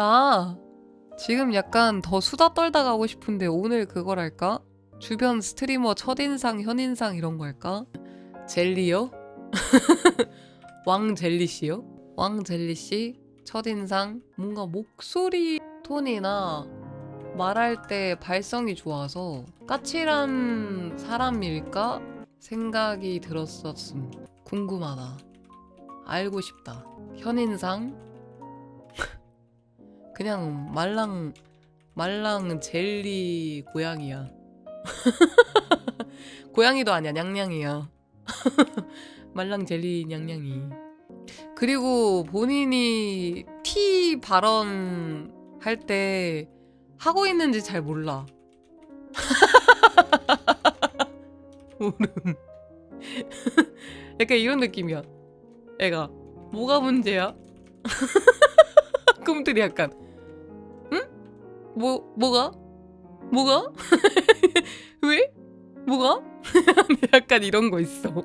나 지금 약간 더 수다 떨다 가고 싶은데 오늘 그걸 할까? 주변 스트리머 첫인상, 현인상 이런 거 할까? 젤리요? 왕 젤리씨요? 왕 젤리씨 첫인상 뭔가 목소리 톤이나 말할 때 발성이 좋아서 까칠한 사람일까 생각이 들었었음. 궁금하다. 알고 싶다. 현인상 그냥 말랑 말랑 젤리 고양이야. 고양이도 아니야, 냥냥이야. 말랑 젤리 냥냥이. 그리고 본인이 T 발언 할 때 하고 있는지 잘 몰라. 모름. 약간 이런 느낌이야. 애가 뭐가 문제야? 꿈들이 약간 응? 뭐 뭐가? 뭐가? 왜? 뭐가? 약간 이런 거 있어.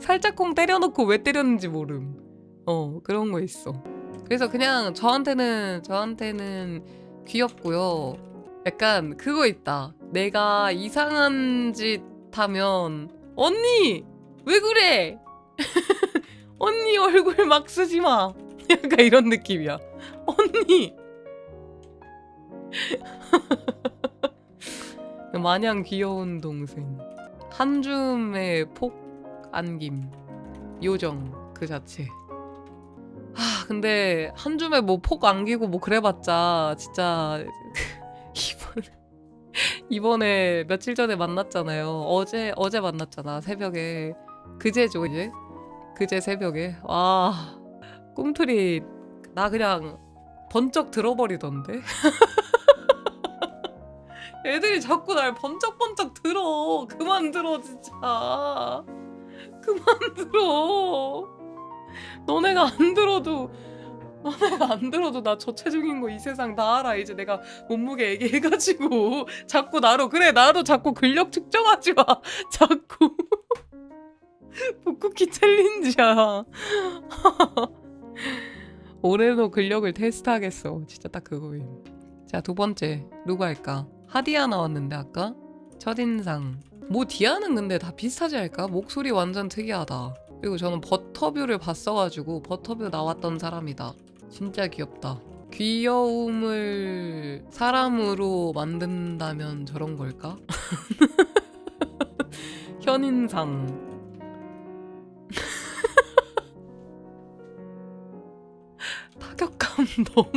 살짝 콩 때려놓고 왜 때렸는지 모름. 어 그런 거 있어. 그래서 그냥 저한테는 저한테는 귀엽고요. 약간 그거 있다. 내가 이상한 짓 하면 언니 왜 그래? 언니 얼굴 막 쓰지 마. 약간 이런 느낌이야. 언니. 마냥 귀여운 동생. 한 줌의 폭 안김. 요정 그 자체. 아 근데 한 줌에 뭐 폭 안기고 뭐 그래봤자 진짜 이번 이번에 며칠 전에 만났잖아요. 어제 어제 만났잖아 새벽에 그제죠 이제 그제 새벽에 와 꿈틀이 나 그냥 번쩍 들어버리던데. 애들이 자꾸 날 번쩍번쩍 들어. 그만 들어 진짜. 그만 들어. 너네가 안 들어도 너네가 안 들어도 나 저체중인 거 이 세상 다 알아. 이제 내가 몸무게 얘기해가지고 자꾸 나로 그래 나로 자꾸 근력 측정하지 마. 자꾸 북쿠키 챌린지야. 올해도 근력을 테스트하겠어. 진짜 딱 그거임. 자 두 번째 누가 할까? 하디아 나왔는데 아까 첫인상. 뭐 디아는 근데 다 비슷하지 않을까? 목소리 완전 특이하다. 그리고 저는 버터뷰를 봤어가지고 버터뷰 나왔던 사람이다. 진짜 귀엽다. 귀여움을 사람으로 만든다면 저런 걸까? 현인상. 타격감 너무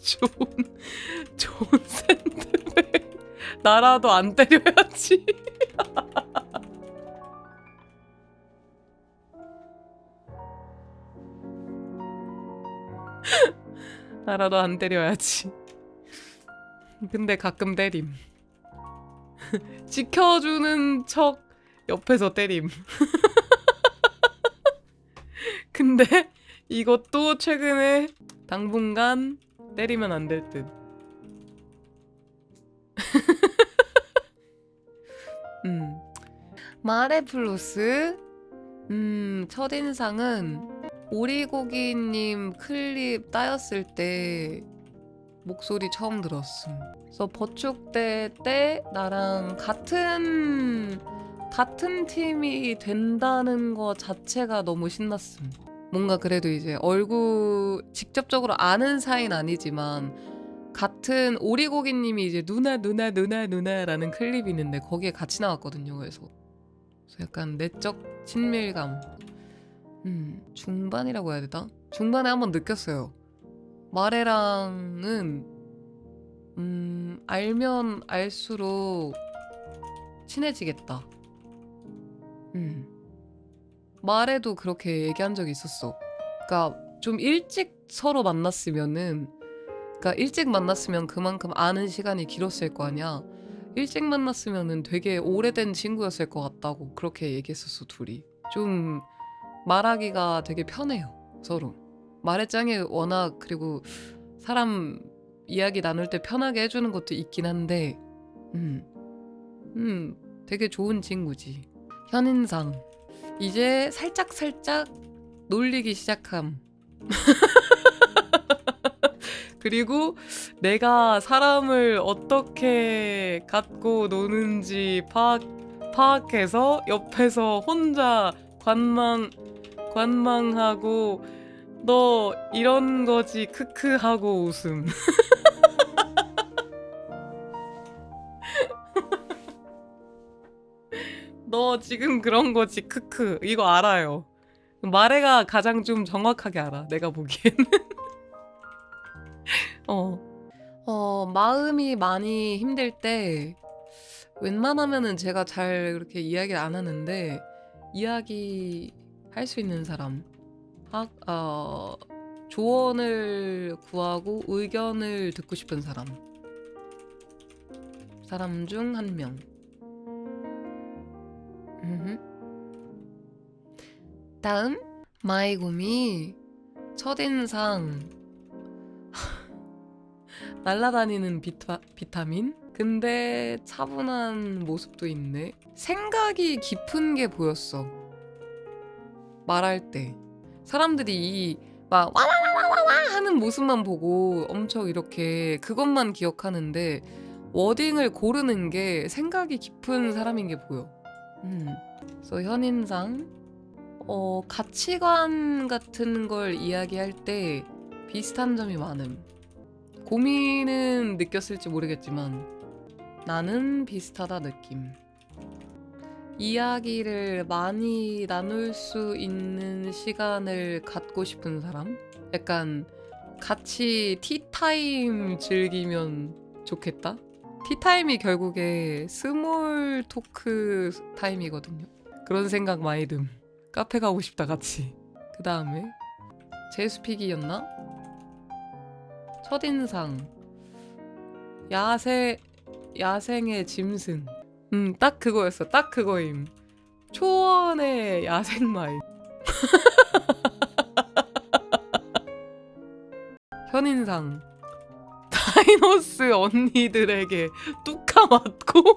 좋은 좋은. 나라도 안 때려야지. 나라도 안 때려야지. 근데 가끔 때림. 지켜주는 척 옆에서 때림. 근데 이것도 최근에 당분간 때리면 안 될 듯. 마레플루스 음, 첫인상은 오리고기님 클립 따였을 때 목소리 처음 들었음. 그래서 버축대 때 나랑 같은 같은 팀이 된다는 거 자체가 너무 신났음. 뭔가 그래도 이제 얼굴 직접적으로 아는 사이는 아니지만 같은 오리고기님이 이제 누나 누나 누나 누나라는 클립이 있는데 거기에 같이 나왔거든요. 그래서 약간 내적 친밀감. 음 중반이라고 해야 되나? 중반에 한번 느꼈어요. 마레랑은 음 알면 알수록 친해지겠다. 음 말에도 그렇게 얘기한 적이 있었어. 그러니까 좀 일찍 서로 만났으면은 그러니까 일찍 만났으면 그만큼 아는 시간이 길었을 거 아니야. 일찍 만났으면은 되게 오래된 친구였을 것 같다고 그렇게 얘기했었어 둘이. 좀 말하기가 되게 편해요 서로. 말의 짱이 워낙 그리고 사람 이야기 나눌 때 편하게 해주는 것도 있긴 한데, 음, 음, 되게 좋은 친구지. 현인상. 이제 살짝 살짝 놀리기 시작함. 그리고 내가 사람을 어떻게 갖고 노는지 파악, 파악해서 옆에서 혼자 관망 관망하고 너 이런 거지 크크 하고 웃음. 너 지금 그런 거지 크크 이거 알아요. 마레가 가장 좀 정확하게 알아. 내가 보기에는. 어. 어, 마음이 많이 힘들 때 웬만하면은 제가 잘 그렇게 이야기를 안 하는데 이야기 할 수 있는 사람. 학, 어, 조언을 구하고 의견을 듣고 싶은 사람. 사람 중 한 명. 다음 마이곰이 첫인상 날라다니는 비타, 비타민? 근데 차분한 모습도 있네. 생각이 깊은 게 보였어. 말할 때. 사람들이 이막 와와와와와 하는 모습만 보고 엄청 이렇게 그것만 기억하는데 워딩을 고르는 게 생각이 깊은 사람인 게 보여. 음. 그래서 현인상 어, 가치관 같은 걸 이야기할 때 비슷한 점이 많음. 고민은 느꼈을지 모르겠지만 나는 비슷하다 느낌. 이야기를 많이 나눌 수 있는 시간을 갖고 싶은 사람? 약간 같이 티타임 즐기면 좋겠다? 티타임이 결국에 스몰 토크 타임이거든요. 그런 생각 많이 듦. 카페 가고 싶다 같이. 그 다음에 제수픽이었나? 첫인상 야세 야생의 짐승. 음, 딱 그거였어. 딱 그거임. 초원의 야생마임. 현인상 다이노스 언니들에게 뚝카 맞고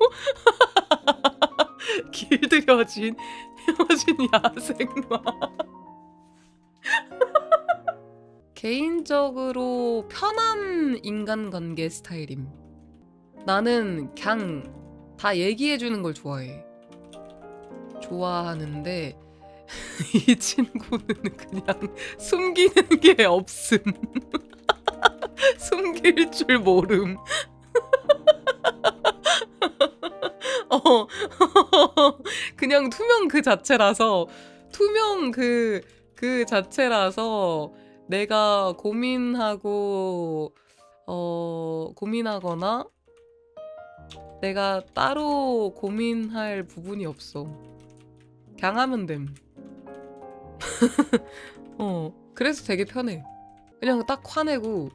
길들여진 헤어진 야생마 개인적으로 편한 인간관계 스타일임. 나는 그냥 다 얘기해주는 걸 좋아해. 좋아하는데 이 친구는 그냥 숨기는 게 없음. 숨길 줄 모름. 어, 그냥 투명 그 자체라서 투명 그, 그 자체라서 내가 고민하고, 어, 고민하거나 내가 따로 고민할 부분이 없어. 그냥 하면 됨. 어, 그래서 되게 편해. 그냥 딱 화내고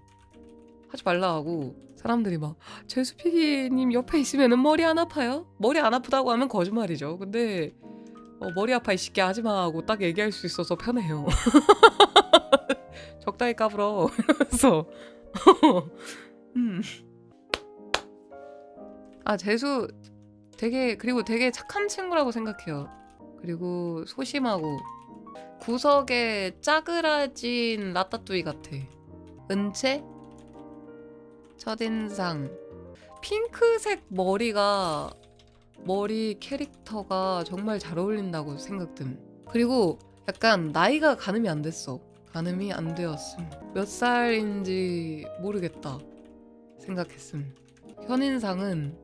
하지 말라 하고 사람들이 막 제수피기님 옆에 있으면 머리 안 아파요? 머리 안 아프다고 하면 거짓말이죠. 근데 어, 머리 아파 이 새끼 하지 마 하고 딱 얘기할 수 있어서 편해요. 적당히 까불어. 그래서 음. 아 재수 되게 그리고 되게 착한 친구라고 생각해요. 그리고 소심하고 구석에 짜그라진 라따뚜이 같아. 은채? 첫인상. 핑크색 머리가 머리 캐릭터가 정말 잘 어울린다고 생각됨. 그리고 약간 나이가 가늠이 안 됐어. 가늠이 안 되었음. 몇 살인지 모르겠다. 생각했음. 현인상은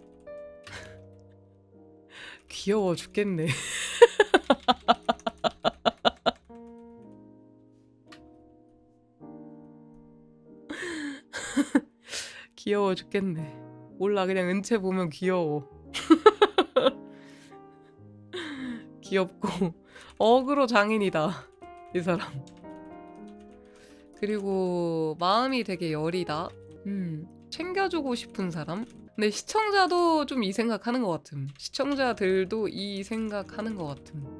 귀여워 죽겠네. 귀여워 죽겠네. 몰라 그냥 은채 보면 귀여워. 귀엽고 어그로 장인이다 이 사람. 그리고 마음이 되게 여리다. 음 챙겨주고 싶은 사람. 근데 시청자도 좀 이 생각하는 것 같음. 시청자들도 이 생각하는 것 같음.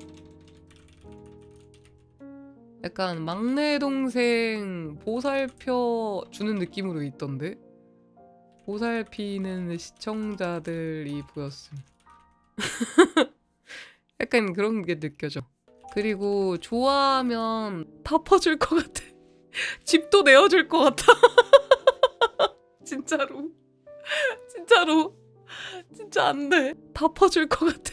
약간 막내 동생 보살펴 주는 느낌으로 있던데. 보살피는 시청자들이 보였음. 약간 그런 게 느껴져. 그리고 좋아하면 다 퍼줄 것 같아. 집도 내어줄 것 같아. 진짜로. 진짜로. 진짜 안 돼. 다 퍼줄 것 같아.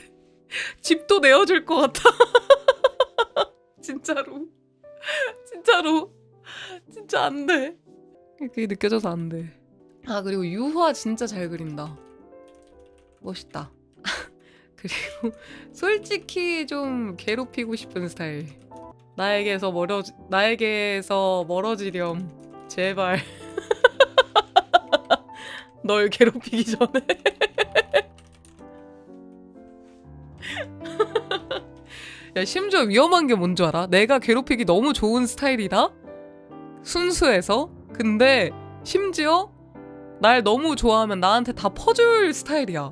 집도 내어줄 것 같아. 진짜로. 진짜로. 진짜 안 돼. 그게 느껴져서 안 돼. 아, 그리고 유화 진짜 잘 그린다. 멋있다. 그리고 솔직히 좀 괴롭히고 싶은 스타일. 나에게서 멀어 나에게서 멀어지렴. 제발. 널 괴롭히기 전에. 야, 심지어 위험한 게 뭔 줄 알아? 내가 괴롭히기 너무 좋은 스타일이다? 순수해서? 근데 심지어 날 너무 좋아하면 나한테 다 퍼줄 스타일이야.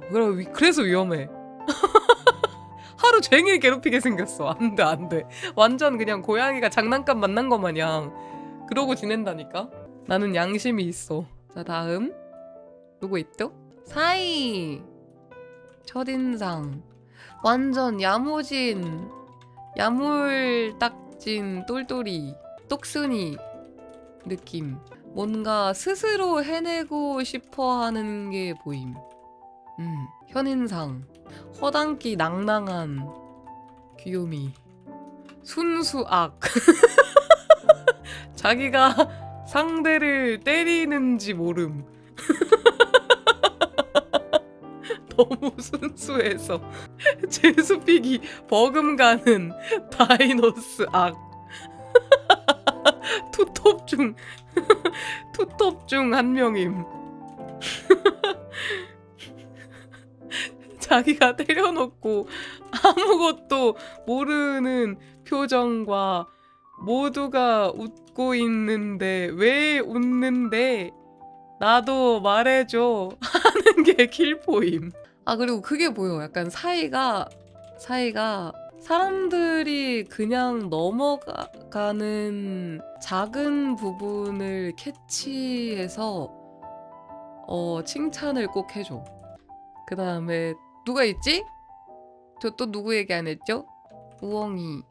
그래서 위험해. 하루 종일 괴롭히게 생겼어. 안 돼, 안 돼. 완전 그냥 고양이가 장난감 만난 것 마냥 그러고 지낸다니까? 나는 양심이 있어. 자, 다음. 누구 있죠? 사이. 첫인상. 완전 야무진, 야물딱진 똘똘이, 똑순이 느낌. 뭔가 스스로 해내고 싶어 하는 게 보임. 음, 현인상. 허당끼 낭낭한 귀요미. 순수악. 자기가 상대를 때리는지 모름. 너무 순수해서 제수픽이 버금가는 다이노스 악. 투톱 중 투톱 중 한 명임. 자기가 때려놓고 아무것도 모르는 표정과 모두가 웃고 있는데 왜 웃는데 나도 말해줘 하는 게 킬포임. 아 그리고 그게 보여. 약간 사이가 사이가 사람들이 그냥 넘어가는 작은 부분을 캐치해서 어 칭찬을 꼭 해줘. 그 다음에 누가 있지? 저 또 누구 얘기 안 했죠? 우엉이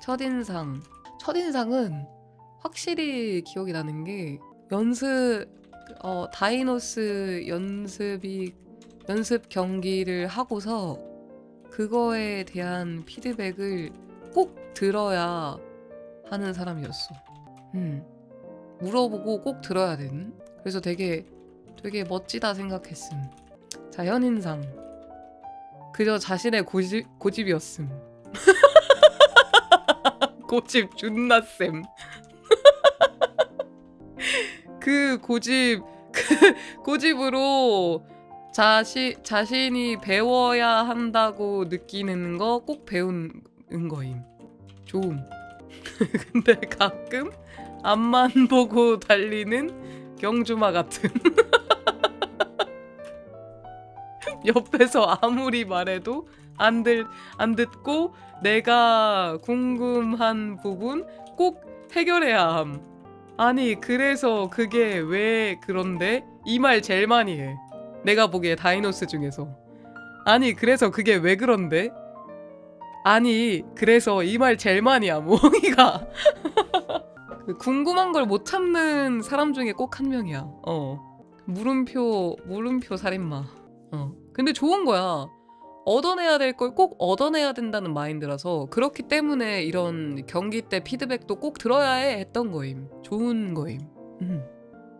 첫인상 첫인상은 확실히 기억이 나는 게 연습 어 다이노스 연습이 연습 경기를 하고서 그거에 대한 피드백을 꼭 들어야 하는 사람이었어. 음. 물어보고 꼭 들어야 되는. 그래서 되게 되게 멋지다 생각했음. 자, 현인상. 그저 자신의 고집, 고집이었음. 고집 존나 쌤. 그 고집, 그 고집으로 자시, 자신이 배워야 한다고 느끼는 거 꼭 배우는 거임. 좋음. 근데 가끔 앞만 보고 달리는 경주마 같은. 옆에서 아무리 말해도 안, 들, 안 듣고 내가 궁금한 부분 꼭 해결해야 함. 아니 그래서 그게 왜 그런데 이 말 제일 많이 해. 내가 보기에 다이노스 중에서. 아니 그래서 그게 왜 그런데? 아니 그래서 이 말 제일 많이 함. 몽이가 그 궁금한 걸 못 참는 사람 중에 꼭 한 명이야. 어. 물음표 물음표 살인마. 어. 근데 좋은 거야. 얻어내야 될 걸 꼭 얻어내야 된다는 마인드라서 그렇기 때문에 이런 경기 때 피드백도 꼭 들어야 해 했던 거임. 좋은 거임. 음.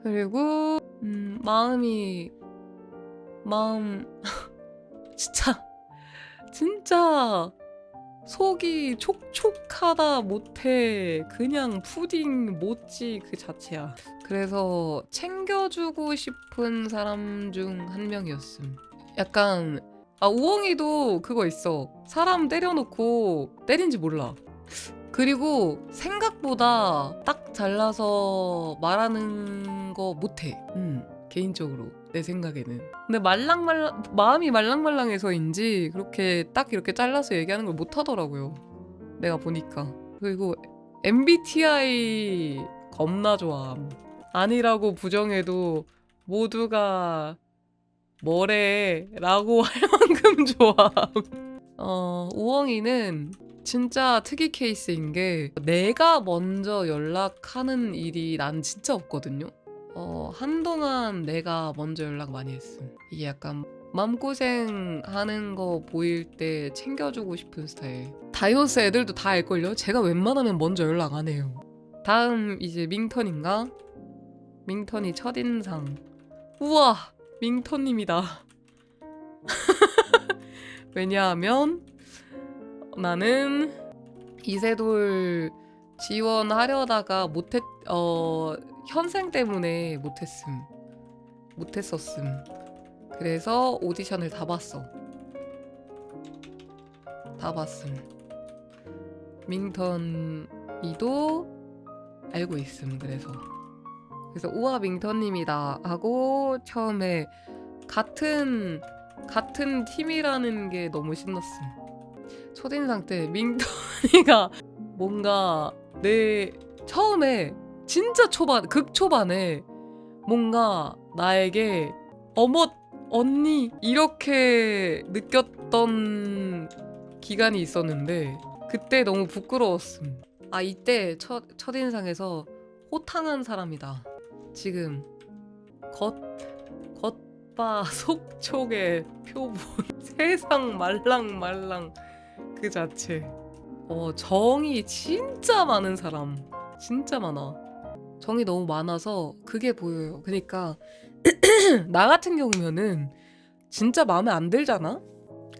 그리고 음, 마음이 마음 진짜 진짜 속이 촉촉하다 못해 그냥 푸딩 모찌 그 자체야. 그래서 챙겨주고 싶은 사람 중 한 명이었음. 약간 아 우엉이도 그거 있어. 사람 때려놓고 때린지 몰라. 그리고 생각보다 딱 잘라서 말하는 거 못해. 음, 개인적으로 내 생각에는. 근데 말랑말랑 마음이 말랑말랑해서인지 그렇게 딱 이렇게 잘라서 얘기하는 걸 못하더라고요. 내가 보니까. 그리고 MBTI 겁나 좋아함. 아니라고 부정해도 모두가 뭐래 라고 할 만큼 좋아함. 어, 우엉이는 진짜 특이 케이스인 게 내가 먼저 연락하는 일이 난 진짜 없거든요. 어, 한동안 내가 먼저 연락 많이 했음. 이게 약간 맘고생 하는 거 보일 때 챙겨주고 싶은 스타일. 다이오스 애들도 다 알걸요? 제가 웬만하면 먼저 연락 안 해요. 다음 이제 민턴인가? 민턴이 첫인상. 우와! 민턴님이다. 왜냐하면 나는 이세돌 지원하려다가 못했 어 현생 때문에 못했음. 못했었음. 그래서 오디션을 다 봤어. 다 봤음. 민턴이도 알고 있음 그래서 그래서 우와 민턴님이다 하고 처음에 같은 같은 팀이라는 게 너무 신났음 첫인상 때 민턴이가 뭔가 내 처음에 진짜 초반 극 초반에 뭔가 나에게 어머 언니 이렇게 느꼈던 기간이 있었는데 그때 너무 부끄러웠음. 아 이때 첫 첫인상에서 호탕한 사람이다. 지금 겉 겉바 속촉의 표본 세상 말랑말랑 그 자체. 어, 정이 진짜 많은 사람. 진짜 많아. 정이 너무 많아서 그게 보여요. 그러니까 나 같은 경우면은 진짜 마음에 안 들잖아?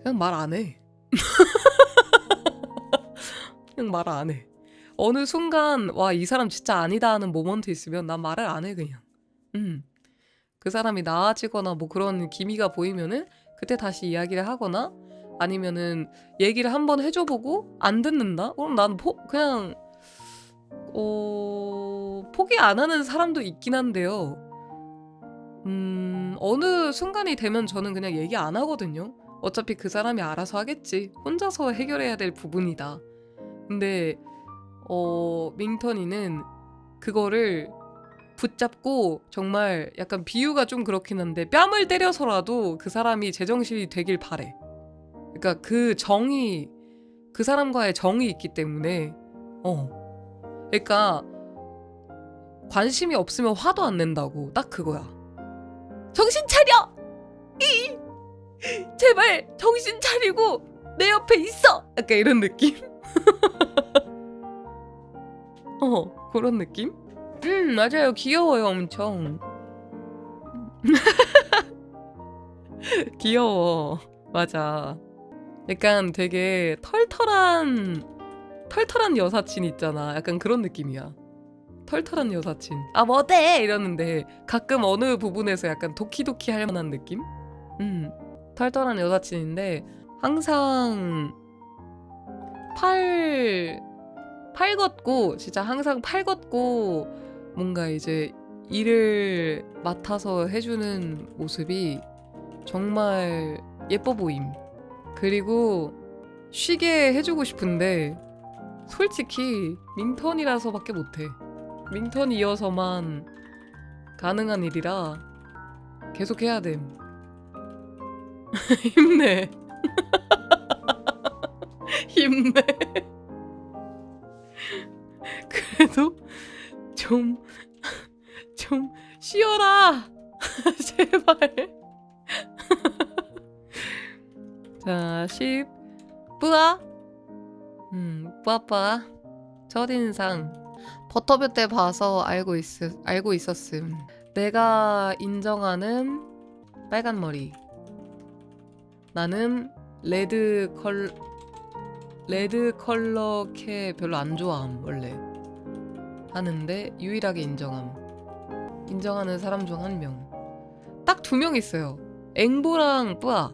그냥 말 안 해. 그냥 말 안 해. 어느 순간 와 이 사람 진짜 아니다 하는 모먼트 있으면 난 말을 안 해 그냥. 음. 그 사람이 나아지거나 뭐 그런 기미가 보이면은 그때 다시 이야기를 하거나 아니면은 얘기를 한번 해줘보고 안 듣는다? 그럼 난 포, 그냥 어, 포기 안 하는 사람도 있긴 한데요. 음, 어느 순간이 되면 저는 그냥 얘기 안 하거든요. 어차피 그 사람이 알아서 하겠지. 혼자서 해결해야 될 부분이다. 근데 어, 민턴이는 그거를 붙잡고 정말 약간 비유가 좀 그렇긴 한데 뺨을 때려서라도 그 사람이 제정신이 되길 바래. 그러니까 그 정이 그 사람과의 정이 있기 때문에 어. 그러니까 관심이 없으면 화도 안 낸다고. 딱 그거야. 정신 차려! 이! 제발 정신 차리고 내 옆에 있어! 약간 이런 느낌 어 그런 느낌 음 맞아요 귀여워요 엄청 귀여워 맞아 약간 되게 털털한 털털한 여사친 있잖아. 약간 그런 느낌이야. 털털한 여사친. 아 뭐대 이러는데 가끔 어느 부분에서 약간 도키도키 할 만한 느낌? 음. 털털한 여사친인데 항상 팔, 팔 걷고 진짜 항상 팔 걷고 뭔가 이제 일을 맡아서 해주는 모습이 정말 예뻐 보임. 그리고 쉬게 해주고 싶은데 솔직히 민턴이라서밖에 못해. 민턴이어서만 가능한 일이라 계속 해야 됨. 힘내. 힘내. 그래도 좀, 좀 쉬어라. 제발. 자, 10. 뿌아. 음, 뿌아뿌아. 첫인상. 버터뷰 때 봐서 알고 있, 알고 있었음. 내가 인정하는 빨간 머리. 나는 레드 컬 레드 컬러 캐 별로 안 좋아함 원래 하는데 유일하게 인정함. 인정하는 사람 중 한 명. 딱 두 명 있어요. 앵보랑 뿌아.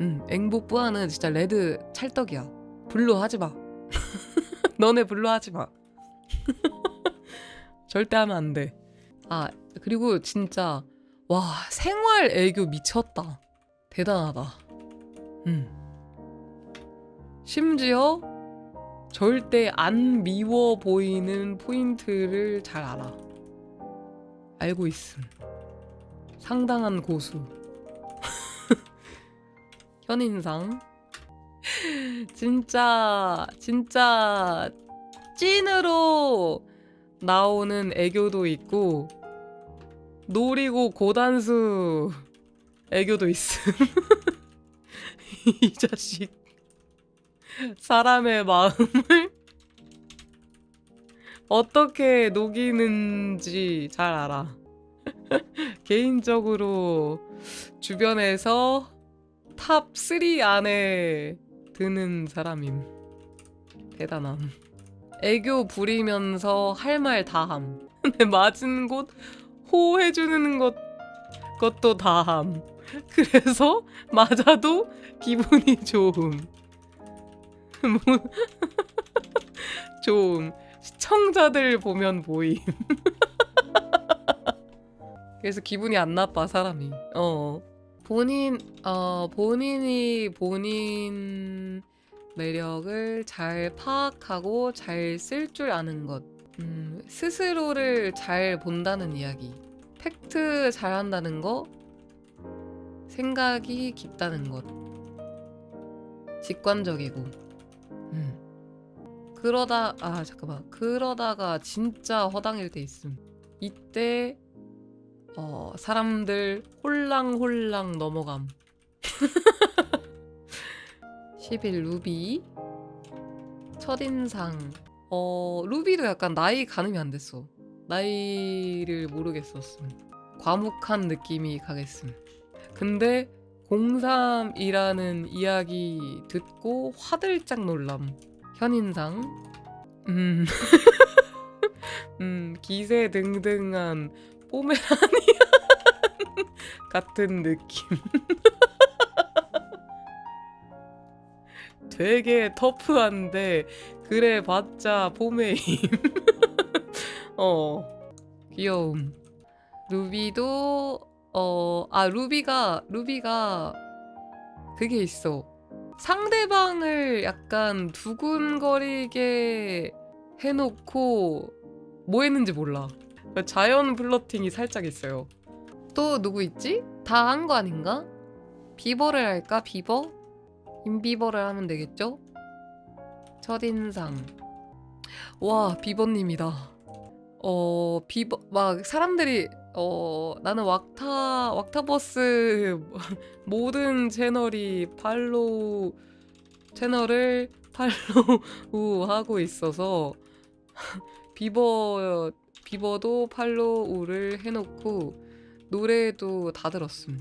응 앵보 뿌아는 진짜 레드 찰떡이야. 블루 하지 마. 너네 블루 하지 마. 절대 하면 안 돼 아 그리고 진짜 와 생활 애교 미쳤다. 대단하다. 음. 심지어 절대 안 미워 보이는 포인트를 잘 알아. 알고 있음. 상당한 고수. 현인상. 진짜, 진짜 찐으로 나오는 애교도 있고, 노리고 고단수 애교도 있음. 이 자식 사람의 마음을 어떻게 녹이는지 잘 알아. 개인적으로 주변에서 탑 3 안에 드는 사람임. 대단함. 애교 부리면서 할 말 다함. 근데 맞은 곳 호해주는 것 것도 다함. 그래서 맞아도 기분이 좋음. 뭐 좋음. 시청자들 보면 보임. 그래서 기분이 안 나빠 사람이. 어. 본인 어 본인이 본인 매력을 잘 파악하고 잘 쓸 줄 아는 것. 음, 스스로를 잘 본다는 이야기. 팩트 잘 한다는 거. 생각이 깊다는 것. 직관적이고. 음. 그러다 아 잠깐만 그러다가 진짜 허당일 때 있음. 이때 어 사람들 홀랑홀랑 넘어감. 11 루비 첫인상 어 루비도 약간 나이 가늠이 안 됐어. 나이를 모르겠었음. 과묵한 느낌이 가겠음. 근데 03이라는 이야기 듣고 화들짝 놀람. 현인상. 음. 음, 기세 등등한 포메라니안 같은 느낌. 되게 터프한데 그래 봤자 포메임. 어. 귀여움. 루비도 어, 아 루비가 루비가 그게 있어. 상대방을 약간 두근거리게 해놓고 뭐 했는지 몰라. 자연 플러팅이 살짝 있어요. 또 누구 있지? 다 한 거 아닌가? 비버를 할까? 비버? 인비버를 하면 되겠죠? 첫인상. 와, 비버님이다. 어, 비버, 막 사람들이, 어, 나는 왁타, 왁타버스 모든 채널이 팔로우 채널을 팔로우 하고 있어서 비버 비버도 팔로우를 해놓고 노래도 다 들었음.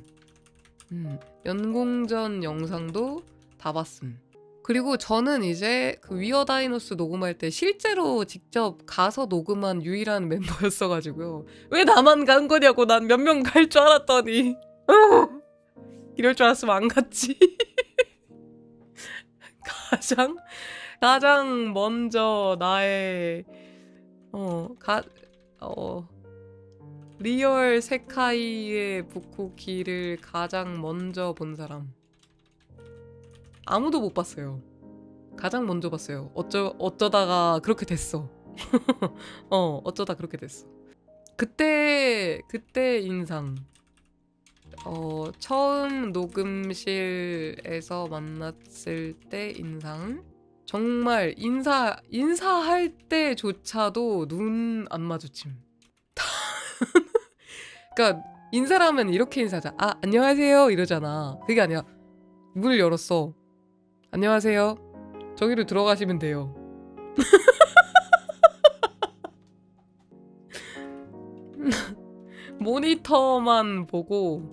음, 연공전 영상도 다 봤음. 그리고 저는 이제 그 위어 다이노스 녹음할 때 실제로 직접 가서 녹음한 유일한 멤버였어가지고요. 왜 나만 간 거냐고 난 몇 명 갈 줄 알았더니 이럴 줄 알았으면 안 갔지. 가장 가장 먼저 나의 어가 어 리얼 세카이의 부쿠키를 가장 먼저 본 사람 아무도 못 봤어요. 가장 먼저 봤어요. 어쩌 어쩌다가 그렇게 됐어. 어 어쩌다 그렇게 됐어. 그때 그때 인상. 어 처음 녹음실에서 만났을 때 인상. 정말 인사 인사할 때조차도 눈 안 마주침. 인사를 하면 이렇게 인사하자. 아 안녕하세요 이러잖아. 그게 아니야. 문을 열었어. 안녕하세요. 저기로 들어가시면 돼요. 모니터만 보고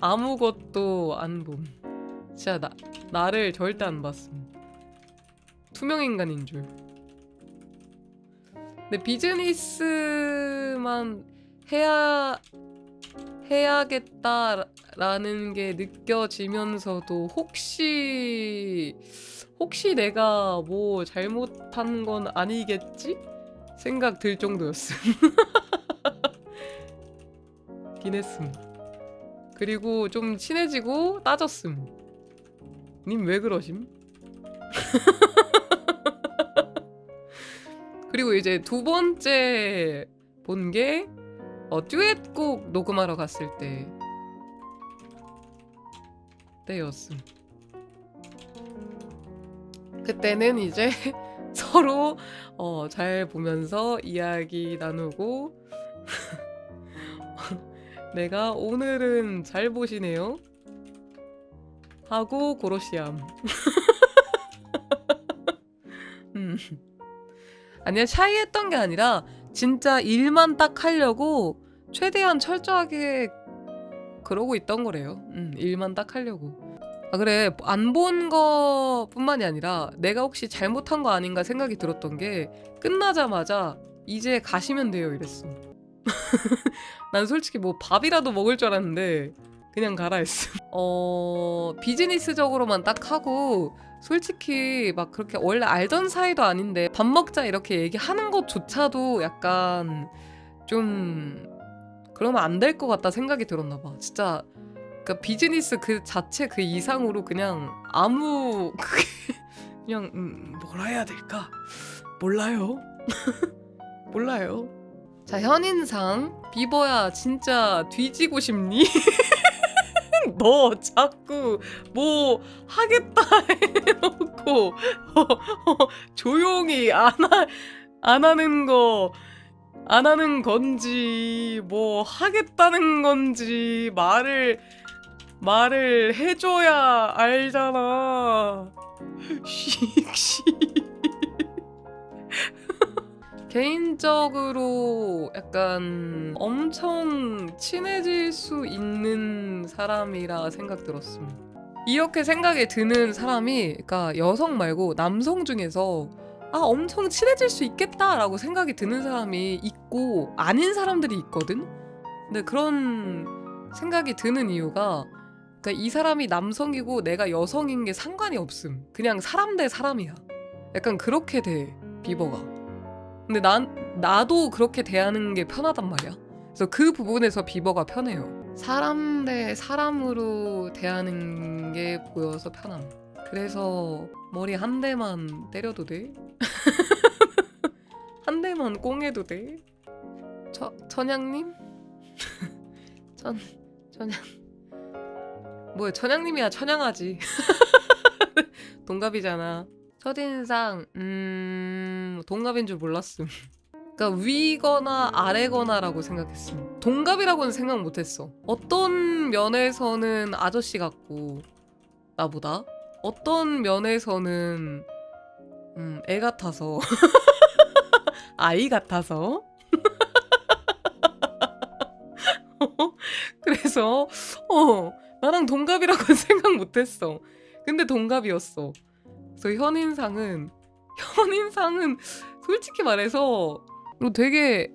아무것도 안 봄. 진짜 나 나를 절대 안 봤음. 투명 인간인 줄. 근데 비즈니스만 해야 해야겠다라는 게 느껴지면서도 혹시 혹시 내가 뭐 잘못한 건 아니겠지 생각 들 정도였음. 기냈음. 그리고 좀 친해지고 따졌음. 님 왜 그러심? 그리고 이제 두 번째 본 게 어, 듀엣곡 녹음하러 갔을 때 때였음. 그때는 이제 서로 어, 잘 보면서 이야기 나누고 내가 오늘은 잘 보시네요. 하고 고로시암. 음. 아니야 샤이했던 게 아니라 진짜 일만 딱 하려고 최대한 철저하게 그러고 있던 거래요. 음, 일만 딱 하려고. 아 그래 안 본 거뿐만이 아니라 내가 혹시 잘못한 거 아닌가 생각이 들었던 게 끝나자마자 이제 가시면 돼요 이랬어. 난 솔직히 뭐 밥이라도 먹을 줄 알았는데 그냥 가라 했어. 어 비즈니스적으로만 딱 하고 솔직히 막 그렇게 원래 알던 사이도 아닌데 밥 먹자 이렇게 얘기하는 것조차도 약간 좀 그러면 안 될 것 같다 생각이 들었나 봐. 진짜 그러니까 비즈니스 그 자체 그 이상으로 그냥 아무 그냥 음, 뭘 해야 될까 몰라요. 몰라요. 자 현인상 비버야 진짜 뒤지고 싶니? 너 자꾸 뭐 하겠다 해놓고 어, 어, 조용히 안, 하, 안 하는 거 안 하는 건지 뭐 하겠다는 건지 말을 말을 해줘야 알잖아. 씩 씩. 개인적으로 약간 엄청 친해질 수 있는 사람이라 생각 들었음. 이렇게 생각이 드는 사람이, 그러니까 여성 말고 남성 중에서 아 엄청 친해질 수 있겠다라고 생각이 드는 사람이 있고 아닌 사람들이 있거든. 근데 그런 생각이 드는 이유가 그러니까 이 사람이 남성이고 내가 여성인 게 상관이 없음. 그냥 사람 대 사람이야. 약간 그렇게 돼 비버가. 근데 난 나도 그렇게 대하는 게 편하단 말이야. 그래서 그 부분에서 비버가 편해요. 사람 대 사람으로 대하는 게 보여서 편함. 그래서 머리 한 대만 때려도 돼? 한 대만 꽁해도 돼? 저 천양님? 천 천양 뭐야 천양님이야 천양하지 동갑이잖아 첫인상 음 동갑인 줄 몰랐음. 그러니까 위거나 아래거나라고 생각했음. 동갑이라고는 생각 못했어. 어떤 면에서는 아저씨 같고 나보다. 어떤 면에서는 음, 애 같아서. 아이 같아서. 그래서 어 나랑 동갑이라고는 생각 못했어. 근데 동갑이었어 그래서 현인상은 현인상은 솔직히 말해서 뭐 되게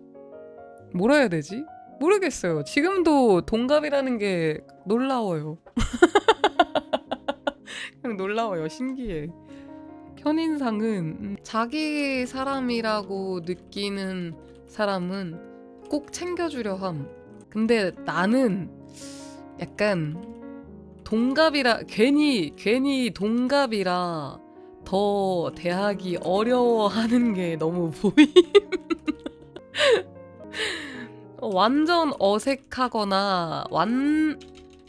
뭐라 해야 되지? 모르겠어요. 지금도 동갑이라는 게 놀라워요. 그냥 놀라워요 신기해. 현인상은 음, 자기 사람이라고 느끼는 사람은 꼭 챙겨주려 함. 근데 나는 약간 동갑이라 괜히 괜히 동갑이라 더 대하기 어려워하는 게 너무 보임. 어, 완전 어색하거나 완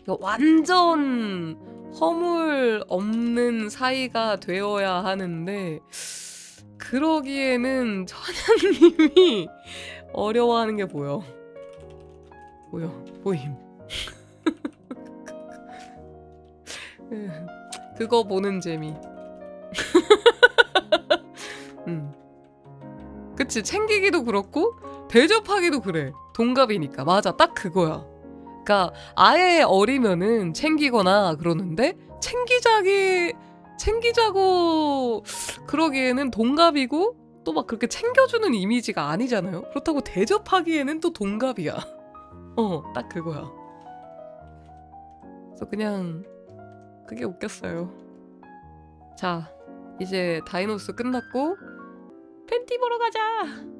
완전 허물 없는 사이가 되어야 하는데 그러기에는 천연님이 어려워하는 게 보여. 보여. 보임. 그거 보는 재미. 음. 그치 챙기기도 그렇고 대접하기도 그래. 동갑이니까 맞아 딱 그거야. 그러니까 아예 어리면은 챙기거나 그러는데 챙기자기 챙기자고 그러기에는 동갑이고 또 막 그렇게 챙겨주는 이미지가 아니잖아요. 그렇다고 대접하기에는 또 동갑이야. 어, 딱 그거야. 그래서 그냥 그게 웃겼어요. 자, 이제 다이노스 끝났고 팬티 보러 가자.